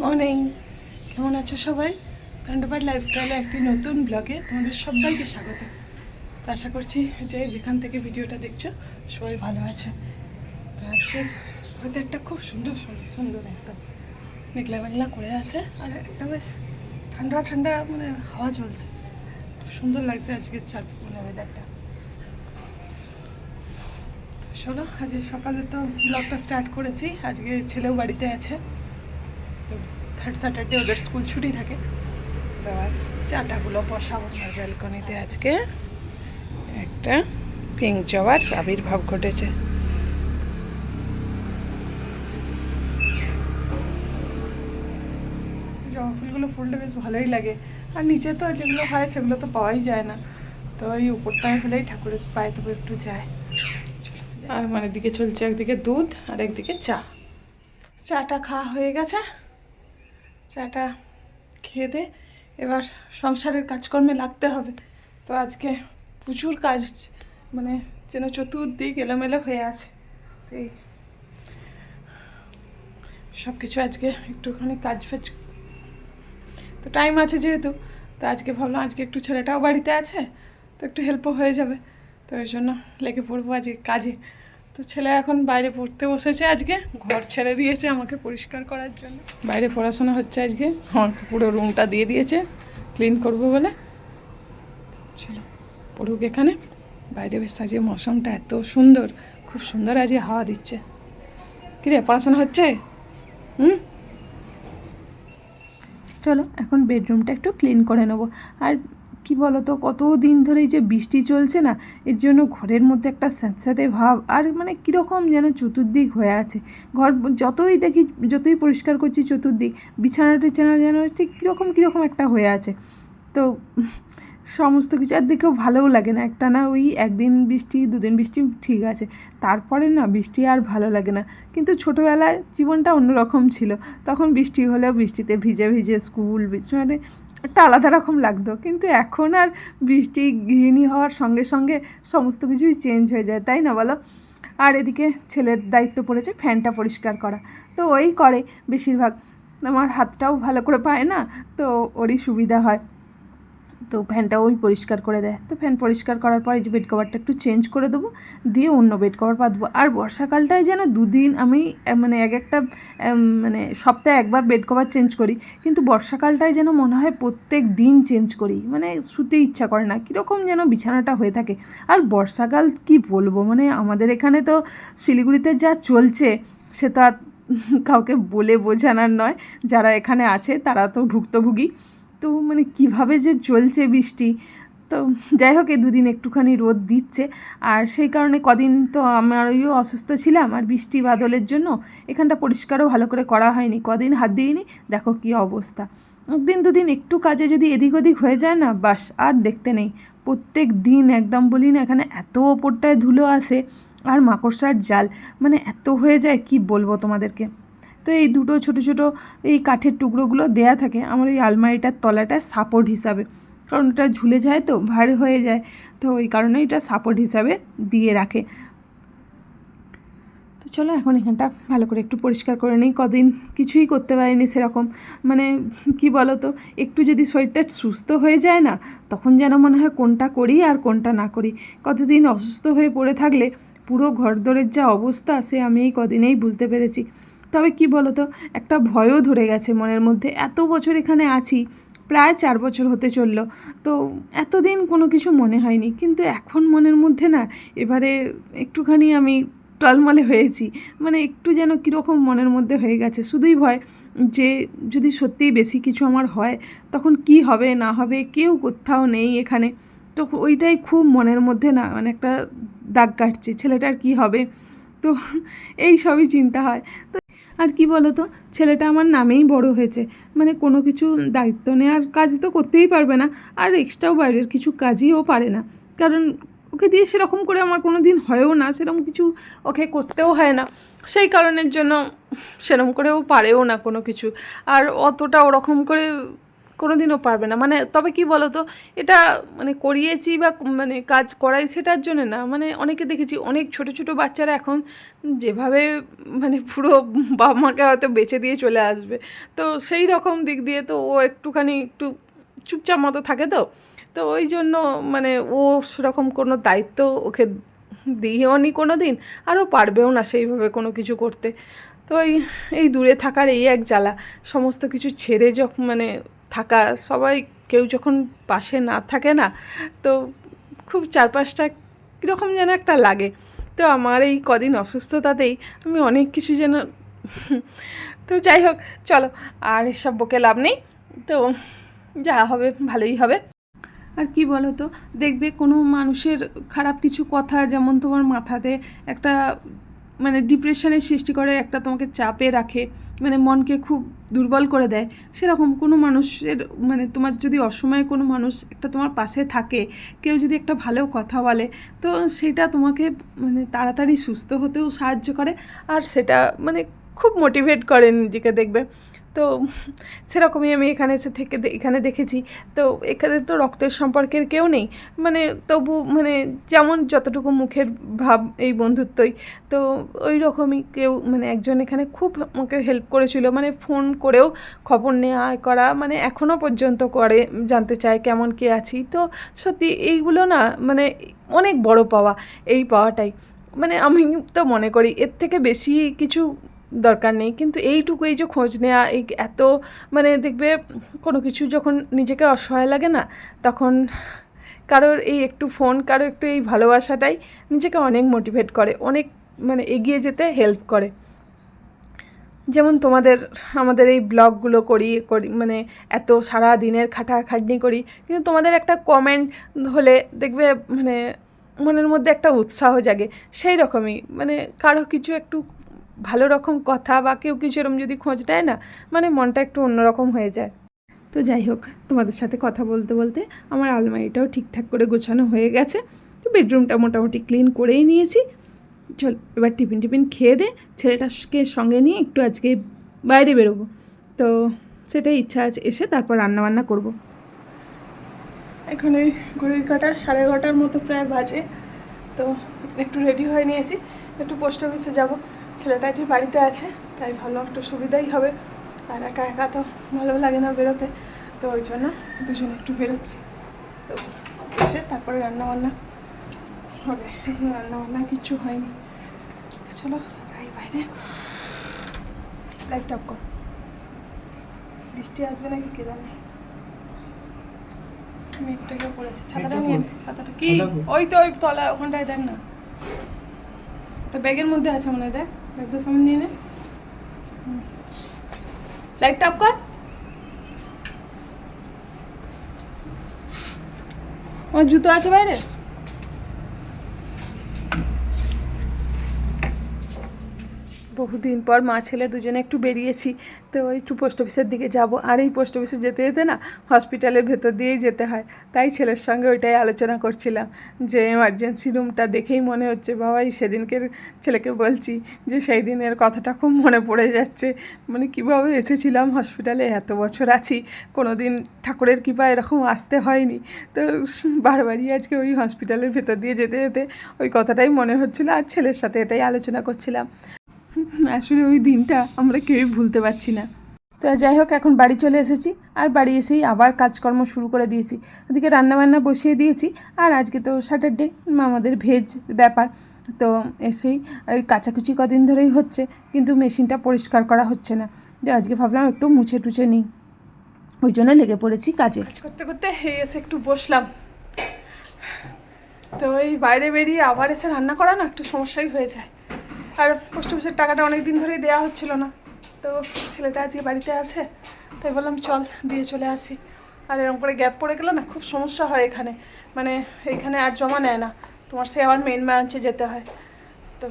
Morning কেমন আছো সবাই? কান্ডপাট লাইফস্টাইলে একটি নতুন ব্লগে তোমাদের সবাইকে স্বাগত। তো আশা করছি যে যেখান থেকে ভিডিওটা দেখছ, সবাই ভালো আছে। তো আজকের ওয়েদারটা খুব সুন্দর, সুন্দর- একদম। মেঘলা মেঘলা করে আছে আর একটা বেশ ঠান্ডা ঠান্ডা মানে হাওয়া চলছে। খুব সুন্দর লাগছে আজকের চার মানে ওয়েদারটা চলো, আজ সকালে তো ব্লগটা স্টার্ট করেছি। আজকে ছেলেও বাড়িতে আছে। থার্ড স্যাটারডে ওদের স্কুল ছুটি থাকে। তো চাটাগুলো বসাবো আমার ব্যালকনিতে আজকে। একটা পিঙ্ক জবার আবির্ভাব ঘটেছে। জবা ফুলগুলো ফুলটা বেশ ভালোই লাগে। আর নিচে তো যেগুলো হয় সেগুলো তো পাওয়াই যায় না। তো এই উপরটায় হলেই ঠাকুরের পায়ে তবু একটু যায়। আর মানে দিকে চলছে একদিকে দুধ আর একদিকে চা। চাটা খাওয়া হয়ে গেছে। চাটা খেয়ে দে। এবার সংসারের কাজকর্মে লাগতে হবে। তো আজকে প্রচুর কাজ মানে যেন চতুর্দিক এলোমেলো হয়ে আছে। এই সব কিছু আজকে একটুখানি কাজ ফাজ তো টাইম আছে যেহেতু, তো আজকে ভাবলাম আজকে একটু ছেলেটাও বাড়িতে আছে, তো একটু হেল্পও হয়ে যাবে। তো ওই জন্য লেগে পড়ব আজকে কাজে। তো ছেলে এখন বাইরে পড়তে বসেছে আজকে, ঘর ছেড়ে দিয়েছে আমাকে পরিষ্কার করার জন্য। বাইরে পড়াশোনা হচ্ছে আজকে, আমাকে পুরো রুমটা দিয়ে দিয়েছে, ক্লিন করব বলে। চলো, পড়ুক এখানে। বাইরে বেশ আজকে মৌসুমটা এত সুন্দর, খুব সুন্দর আজকে হাওয়া দিচ্ছে। কিরে পড়াশোনা হচ্ছে? হুম? চলো, এখন বেডরুমটা একটু ক্লিন করে নেব। আর কি বলো তো কত দিন ধরেই যে বৃষ্টি চলছে না, এর জন্য ঘরের মধ্যে একটা স্যাঁতস্যাঁতে ভাব। আর মানে কীরকম যেন চতুর্দিক হয়ে আছে। ঘর যতই দেখি, যতই পরিষ্কার করছি চতুর্দিক, বিছানা টিছানা যেন ঠিক কীরকম কীরকম একটা হয়ে আছে। তো সমস্ত কিছু, আর দেখেও ভালোও লাগে না। একটা না ওই একদিন বৃষ্টি, দুদিন বৃষ্টি ঠিক আছে। তারপরে না বৃষ্টি আর ভালো লাগে না। কিন্তু ছোটোবেলায় জীবনটা অন্যরকম ছিল। তখন বৃষ্টি হলেও বৃষ্টিতে ভিজে ভিজে স্কুল মানে একটা আলাদা রকম লাগতো। কিন্তু এখন আর বৃষ্টি গৃহিণী হওয়ার সঙ্গে সঙ্গে সমস্ত কিছুই চেঞ্জ হয়ে যায়, তাই না বলো? আর এদিকে ছেলের দায়িত্ব পড়েছে ফ্যানটা পরিষ্কার করা। তো ওই করে বেশিরভাগ। আমার হাতটাও ভালো করে পায় না, তো ওরই সুবিধা হয়। তো ফ্যানটা ওই পরিষ্কার করে দেয়। তো ফ্যান পরিষ্কার করার পর এই যে বেড কভারটা একটু চেঞ্জ করে দেবো, দিয়ে অন্য বেড কভার পাতবো আর বর্ষাকালটায় যেন দুদিন আমি মানে এক একটা মানে সপ্তাহে একবার বেড কভার চেঞ্জ করি, কিন্তু বর্ষাকালটায় যেন মনে হয় প্রত্যেক দিন চেঞ্জ করি মানে শুতে ইচ্ছা করে না, কীরকম যেন বিছানাটা হয়ে থাকে। আর বর্ষাকাল কি বলব মানে আমাদের এখানে তো শিলিগুড়িতে যা চলছে, সে তো আর কাউকে বলে বোঝানোর নয়, যারা এখানে আছে তারা তো ভুক্তভোগী। তো মানে কীভাবে যে চলছে বৃষ্টি? তো যাই হোক এই দুদিন একটুখানি রোদ দিচ্ছে। আর সেই কারণে কদিন তো আমার আমারও অসুস্থ ছিলাম, আর বৃষ্টি বাদলের জন্য এখানটা পরিষ্কারও ভালো করে করা হয়নি। কদিন হাত দিইনি, দেখো কী অবস্থা। একদিন দুদিন একটু কাজে যদি এদিক ওদিক হয়ে যায় না, বাস আর দেখতে নেই। প্রত্যেক দিন একদম বলি না, এখানে এত ওপরটায় ধুলো আসে আর মাকড়সার জাল। মানে এত হয়ে যায়, কি বলব তোমাদেরকে? তো এই দুটো ছোট ছোট এই কাঠের টুকরোগুলো দেয়া থাকে আমার এই আলমারিটার তলাটায় সাপোর্ট হিসাবে। কারণ ওটা ঝুলে যায় তো, ভারী হয়ে যায়। তো ওই কারণে এটা সাপোর্ট হিসাবে দিয়ে রাখে। তো চলো এখন এখানটা ভালো করে একটু পরিষ্কার করে নিই। কদিন কিছুই করতে পারিনি সেরকম। মানে কি বলো তো একটু যদি শরীরটা সুস্থ হয়ে যায় না, তখন যেন মনে হয় কোনটা করি আর কোনটা না করি। কতদিন অসুস্থ হয়ে পড়ে থাকলে পুরো ঘরদোরের যা অবস্থা, সে আমি এই কদিনেই বুঝতে পেরেছি। তবে কি বলো তো একটা ভয়ও ধরে গেছে মনের মধ্যে। এত বছর এখানে আছি, প্রায় চার বছর হতে চলল। তো এতদিন কোনো কিছু মনে হয়নি। কিন্তু এখন মনের মধ্যে না, এবারে একটুখানি আমি টলমলে হয়েছি। মানে একটু যেন কীরকম মনের মধ্যে হয়ে গেছে। শুধুই ভয় যে যদি সত্যিই বেশি কিছু আমার হয়, তখন কি হবে, না হবে, কেউ কোথাও নেই এখানে। তো ওইটাই খুব মনের মধ্যে না মানে একটা দাগ কাটছে। ছেলেটার কি হবে? তো এই সবই চিন্তা হয়। তো আর কি বলো তো ছেলেটা আমার নামেই বড় হয়েছে। মানে কোনো কিছু দায়িত্ব নেওয়ার কাজ তো করতেই পারবে না। আর এক্সট্রাও বাইরের কিছু কাজই ও পারে না। কারণ ওকে দিয়ে সেরকম করে আমার কোনো দিন হয়ও না সেরকম কিছু ওকে করতেও হয় না। সেই কারণের জন্য সেরকম ও পারেও না কোনো কিছু। আর অতটা ওরকম করে কোনোদিনও পারবে না। মানে তবে কি বলো তো এটা মানে করিয়েছি বা মানে কাজ করাই সেটার জন্য না। মানে অনেকে দেখেছি, অনেক ছোট ছোট বাচ্চারা এখন যেভাবে মানে পুরো বাবা মাকে হয়তো বেঁচে দিয়ে চলে আসবে। তো সেই রকম দিক দিয়ে তো ও একটুখানি একটু চুপচাপ মতো থাকে তো। তো ওই জন্য মানে ও সেরকম কোনো দায়িত্ব ওকে দিইও নি কোনো দিন আরও পারবেও না সেইভাবে কোনো কিছু করতে। তো এই এই দূরে থাকার এই এক জ্বালা, সমস্ত কিছু ছেড়ে যখন মানে থাকা, সবাই কেউ যখন পাশে না থাকে না, তো খুব চারপাশটা কীরকম যেন একটা লাগে। তো আমার এই কদিন অসুস্থতাতেই আমি অনেক কিছু যেন তো যাই হোক, চলো, আর এসব বকে লাভ নেই। তো যা হবে, ভালোই হবে। আর কি বলো তো দেখবে কোনো মানুষের খারাপ কিছু কথা যেমন তোমার মাথাতে একটা মানে ডিপ্রেশনের সৃষ্টি করে, একটা তোমাকে চাপে রাখে মানে মনকে খুব দুর্বল করে দেয়, সেরকম কোনো মানুষের মানে তোমার যদি অসময়ে কোনো মানুষ একটা তোমার পাশে থাকে, কেউ যদি একটা ভালো কথা বলে, তো সেটা তোমাকে মানে তাড়াতাড়ি সুস্থ হতেও সাহায্য করে, আর সেটা মানে খুব মোটিভেট করে নিজেকে দেখবে। তো সেরকমই আমি এখানে এসে থেকে এখানে দেখেছি। তো এখানে তো রক্তের সম্পর্কের কেউ নেই। মানে তবু মানে যেমন যতটুকু মুখের ভাব এই বন্ধুত্বই, তো ওই রকমই কেউ মানে একজন এখানে খুব আমাকে হেল্প করেছিল। মানে ফোন করেও খবর নেওয়া করা মানে এখনও পর্যন্ত করে, জানতে চায় কেমন কে আছি। তো সত্যি এইগুলো না মানে অনেক বড় পাওয়া, এই পাওয়াটাই। মানে আমি তো মনে করি এর থেকে বেশি কিছু দরকার নেই। কিন্তু এইটুকু, এই যে খোঁজ নেওয়া এই এত মানে দেখবে কোনো কিছু যখন নিজেকে অসহায় লাগে না, তখন কারোর এই একটু ফোন কারও একটু এই ভালোবাসাটাই নিজেকে অনেক মোটিভেট করে, অনেক মানে এগিয়ে যেতে হেল্প করে। যেমন তোমাদের, আমাদের এই ব্লগগুলো করি করি মানে এত সারা দিনের খাটাখাটনি করি, কিন্তু তোমাদের একটা কমেন্ট হলে দেখবে মানে মনের মধ্যে একটা উৎসাহ জাগে সেই রকমই মানে কারও কিছু একটু ভালো রকম কথা বা কেউ কিছু এরকম যদি খোঁজ দেয় না মানে মনটা একটু অন্যরকম হয়ে যায়। তো যাই হোক, তোমাদের সাথে কথা বলতে বলতে আমার আলমারিটাও ঠিকঠাক করে গোছানো হয়ে গেছে। তো বেডরুমটা মোটামুটি ক্লিন করেই নিয়েছি। চল, এবার টিফিন টিফিন খেয়ে দে, ছেলেটাকে সঙ্গে নিয়ে একটু আজকে বাইরে বেরোবো। তো সেটাই ইচ্ছা আছে, এসে তারপর রান্নাবান্না করব। এখন ওই ঘড়ির কাটা সাড়ে এগারোটার মতো প্রায় বাজে। তো একটু রেডি হয়ে নিয়েছি, একটু পোস্ট অফিসে যাব। ছেলেটা আজকে বাড়িতে আছে তাই ভালো একটু সুবিধাই হবে। আর একা একা তো ভালো লাগে না বেরোতে। তো ওই জন্য দুজনে একটু বেরোচ্ছি। তো এসে তারপরে রান্নাবান্না হবে। রান্নাবান্না কিছু হয়নি। চলো যাই বাইরে। লাইট অফ কর। বৃষ্টি আসবে নাকি কে জানে? মেঘটাকে পড়েছে ছাতাটা নিয়ে ছাতাটা। কি? ওই তো ওই তলা ওখানটায় দেখ না। তো ব্যাগের মধ্যে আছে মনে দেখ। ব্যাগটা সামনে নিয়ে নে। লাইটটা অফ কর। আমার জুতো আছে বাইরে? বহুদিন পর মা ছেলে দুজনে একটু বেরিয়েছি, তো ওই একটু পোস্ট অফিসের দিকে যাব। আর এই পোস্ট অফিসে যেতে যেতে না, হসপিটালের ভেতর দিয়েই যেতে হয়। তাই ছেলের সঙ্গে ওইটাই আলোচনা করছিলাম, যে এমার্জেন্সি রুমটা দেখেই মনে হচ্ছে, বাবাই সেদিনকের ছেলেকে বলছি যে সেই দিনের কথাটা খুব মনে পড়ে যাচ্ছে। মানে কীভাবে এসেছিলাম হসপিটালে এত বছর আছি কোনো দিন ঠাকুরের কৃপা এরকম আসতে হয়নি। তো বারবারই আজকে ওই হসপিটালের ভেতর দিয়ে যেতে যেতে ওই কথাটাই মনে হচ্ছিল, আর ছেলের সাথে এটাই আলোচনা করছিলাম। আসলে ওই দিনটা আমরা কেউই ভুলতে পারছি না। তো যাই হোক, এখন বাড়ি চলে এসেছি। আর বাড়ি এসেই আবার কাজকর্ম শুরু করে দিয়েছি। ওদিকে রান্নাবান্না বসিয়ে দিয়েছি। আর আজকে তো স্যাটারডে আমাদের ভেজ ব্যাপার। তো এসেই ওই কাচাকুচি কদিন ধরেই হচ্ছে, কিন্তু মেশিনটা পরিষ্কার করা হচ্ছে না। যে আজকে ভাবলাম একটু মুছে টুছে নিই। ওই জন্য লেগে পড়েছি কাজে। কাজ করতে করতে এসে একটু বসলাম। তো এই বাইরে বেরিয়ে আবার এসে রান্না করা না, একটু সমস্যাই হয়ে যায়। আর পোস্ট অফিসের টাকাটা অনেক দিন ধরেই দেওয়া হচ্ছিল না। তো ছেলেটা আজকে বাড়িতে আছে, তাই বললাম, চল, দিয়ে চলে আসি। আর এরকম করে গ্যাপ পড়ে গেলে না, খুব সমস্যা হয় এখানে। মানে এখানে আর জমা নেয় না, তোমার সে আবার মেন ব্রাঞ্চে যেতে হয়। তো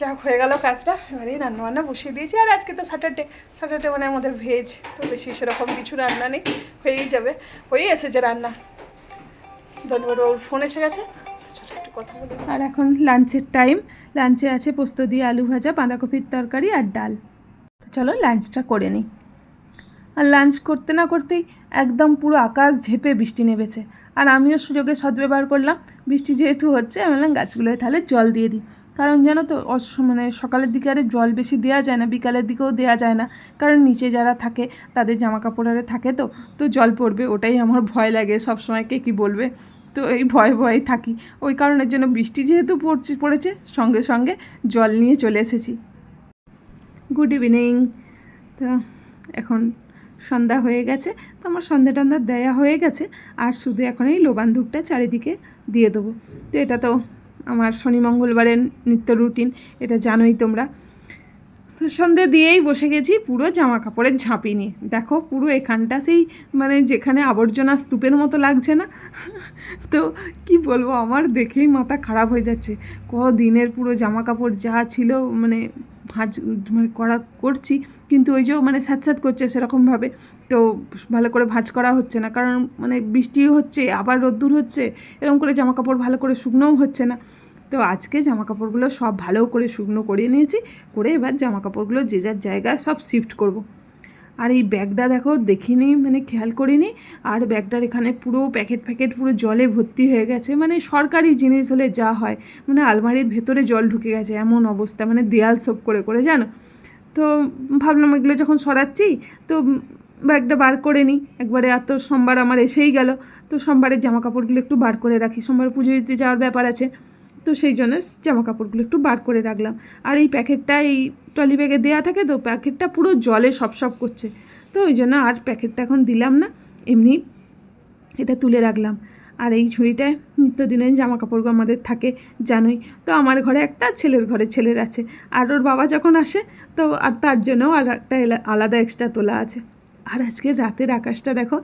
যা হয়ে গেল কাজটা। এবারেই রান্নাবান্না বসিয়ে দিয়েছি, আর আজকে তো স্যাটারডে স্যাটারডে মানে আমাদের ভেজ তো বেশি সেরকম কিছু রান্না নেই, হয়েই যাবে। হয়েই এসেছে রান্না। ধন্যবাদ ওর ফোন এসে গেছে। আর এখন লাঞ্চের টাইম। লাঞ্চে আছে পোস্ত দিয়ে আলু ভাজা, বাঁধাকপির তরকারি আর ডাল। তো চলো লাঞ্চটা করে নিই। আর লাঞ্চ করতে না করতেই একদম পুরো আকাশ ঝেপে বৃষ্টি নেমেছে। আর আমিও সুযোগে সদ্ব্যবহার করলাম। বৃষ্টি যেহেতু হচ্ছে, আমি বললাম গাছগুলোয় তাহলে জল দিয়ে দিই। কারণ জানো তো মানে সকালের দিকে আরে জল বেশি দেওয়া যায় না, বিকালের দিকেও দেওয়া যায় না। কারণ নিচে যারা থাকে, তাদের জামা কাপড় আরে থাকে তো তো জল পড়বে, ওটাই আমার ভয় লাগে। সবসময় কে কী বলবে? তো এই ভয়ে ভয়ে থাকি। ওই কারণের জন্য বৃষ্টি যেহেতু পড়ছে, পড়েছে, সঙ্গে সঙ্গে জল নিয়ে চলে এসেছি। গুড ইভিনিং তো এখন সন্ধ্যা হয়ে গেছে, তো আমার সন্ধ্যা টন্ধা দেয়া হয়ে গেছে, আর শুধু এখন এই লোবান ধূপটা চারিদিকে দিয়ে দেবো। তো এটা তো আমার শনি মঙ্গলবারের নিত্য রুটিন এটা জানোই তোমরা। সন্ধে দিয়েই বসে গেছি পুরো জামা কাপড়ের ঝাঁপি নিয়ে। দেখো পুরো এখানটা সেই মানে যেখানে আবর্জনা স্তূপের মতো লাগছে না? তো কি বলব, আমার দেখেই মাথা খারাপ হয়ে যাচ্ছে। ক দিনের পুরো জামা কাপড় যা ছিল মানে ভাঁজ মানে করা করছি, কিন্তু ওই যে মানে স্যাঁত স্যাঁত করছে সেরকমভাবে। তো ভালো করে ভাঁজ করা হচ্ছে না, কারণ মানে বৃষ্টিও হচ্ছে, আবার রোদ্দুর হচ্ছে, এরকম করে জামা কাপড় ভালো করে শুকনোও হচ্ছে না। তো আজকে জামা কাপড়গুলো সব ভালো করে শুকনো করে নিয়েছি, করে এবার জামা কাপড়গুলো যে যার জায়গায় সব শিফট করব। আর এই ব্যাগটা দেখো, দেখিনি মানে খেয়াল করিনি। আর ব্যাগটার এখানে পুরো প্যাকেট প্যাকেট পুরো জলে ভর্তি হয়ে গেছে। মানে সরকারি জিনিস হলে যা হয় মানে আলমারির ভেতরে জল ঢুকে গেছে, এমন অবস্থা মানে দেয়াল সব করে করে জানো? তো ভাবলাম এগুলো যখন সরাচ্ছি, তো ব্যাগটা বার করে নিই। একবারে এত সোমবার আমার এসেই গেল। তো সোমবারের জামা কাপড়গুলো একটু বার করে রাখি। সোমবার পুজো দিতে যাওয়ার ব্যাপার আছে। তো সেই জন্য জামা কাপড়গুলো একটু বার করে রাখলাম। আর এই প্যাকেটটা, এই ট্রলি ব্যাগে দেওয়া থাকে তো, প্যাকেটটা পুরো জলে সব সব করছে। তো ওই জন্য আর প্যাকেটটা এখন দিলাম না, এমনি এটা তুলে রাখলাম। আর এই ঝুড়িটায় নিত্যদিনের জামা কাপড়গুলো আমাদের থাকে, জানোই। তো আমার ঘরে একটা, ছেলের ঘরে ছেলের আছে। আর ওর বাবা যখন আসে, তো আর তার জন্যও আর একটা আলাদা এক্সট্রা তোলা আছে। আর আজকে রাতের আকাশটা দেখো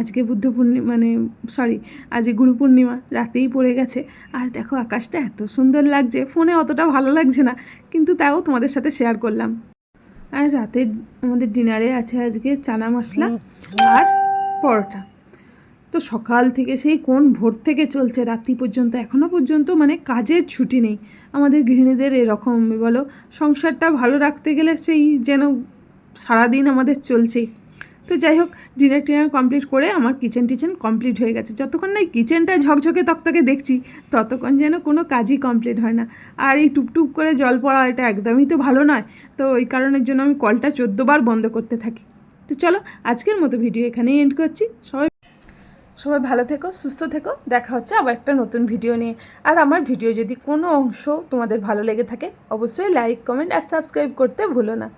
আজকে বুদ্ধ পূর্ণিমা মানে সরি আজকে গুরু পূর্ণিমা, রাতেই পড়ে গেছে। আর দেখো, আকাশটা এত সুন্দর লাগছে, ফোনে অতটা ভালো লাগছে না, কিন্তু তাও তোমাদের সাথে শেয়ার করলাম। আর রাতে আমাদের ডিনারে আছে আজকে চানা মশলা আর পরোটা। তো সকাল থেকে সেই কোন ভোর থেকে চলছে, রাত্রি পর্যন্ত এখনও পর্যন্ত মানে কাজের ছুটি নেই। আমাদের গৃহিণীদের এরকম, বলো, সংসারটা ভালো রাখতে গেলে সেই যেন সারাদিন আমাদের চলছেই। তো যাই হোক ডিনার টিনার কমপ্লিট করে আমার কিচেন টিচেন কমপ্লিট হয়ে গেছে। যতক্ষণ না এই কিচেনটা ঝকঝকে তকতকে দেখছি, ততক্ষণ যেন কোনো কাজই কমপ্লিট হয় না। আর এই টুপটুপ করে জল পড়া এটা একদমই তো ভালো নয়। তো ওই কারণের জন্য আমি কলটা চোদ্দোবার বন্ধ করতে থাকি। তো চলো, আজকের মতো ভিডিও এখানেই এন্ড করছি। সবাই সবাই ভালো থেকো, সুস্থ থেকো। দেখা হচ্ছে আবার একটা নতুন ভিডিও নিয়ে। আর আমার ভিডিও যদি কোনো অংশ তোমাদের ভালো লেগে থাকে, অবশ্যই লাইক কমেন্ট আর সাবস্ক্রাইব করতে ভুলো না।